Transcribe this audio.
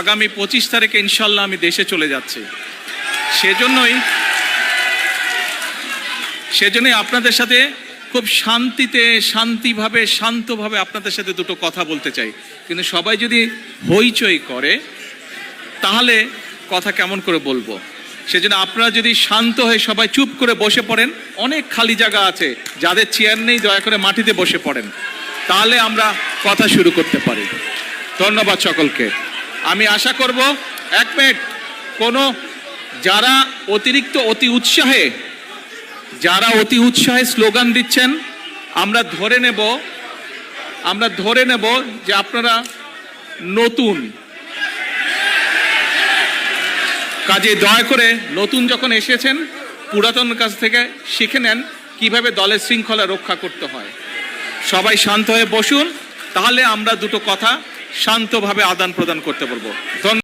আগামী পঁচিশ তারিখে ইনশাল্লাহ আমি দেশে চলে যাচ্ছি। সেজন্যই সেজন্যই আপনাদের সাথে খুব শান্তিতে, শান্তিভাবে, শান্তভাবে আপনাদের সাথে দুটো কথা বলতে চাই। কিন্তু সবাই যদি হইচই করে, তাহলে কথা কেমন করে বলব? সেজন্য আপনারা যদি শান্ত হয়ে সবাই চুপ করে বসে পড়েন, অনেক খালি জায়গা আছে, যাদের চেয়ার নেই, দয়া করে মাটিতে বসে পড়েন। তাহলে আমরা কথা শুরু করতে পারি। ধন্যবাদ সকলকে। আমি আশা করব, এক মিনিট, কোনো, যারা অতিরিক্ত অতি উৎসাহে, যারা অতি উৎসাহে স্লোগান দিচ্ছেন, আমরা ধরে নেব, আমরা ধরে নেব যে আপনারা নতুন। কাজে দয়া করে নতুন যখন এসেছেন, পুরাতন কাছ থেকে শিখে নেন কীভাবে দলের শৃঙ্খলা রক্ষা করতে হয়। সবাই শান্ত হয়ে বসুন, তাহলে আমরা দুটো কথা শান্তভাবে আদান প্রদান করতে পারব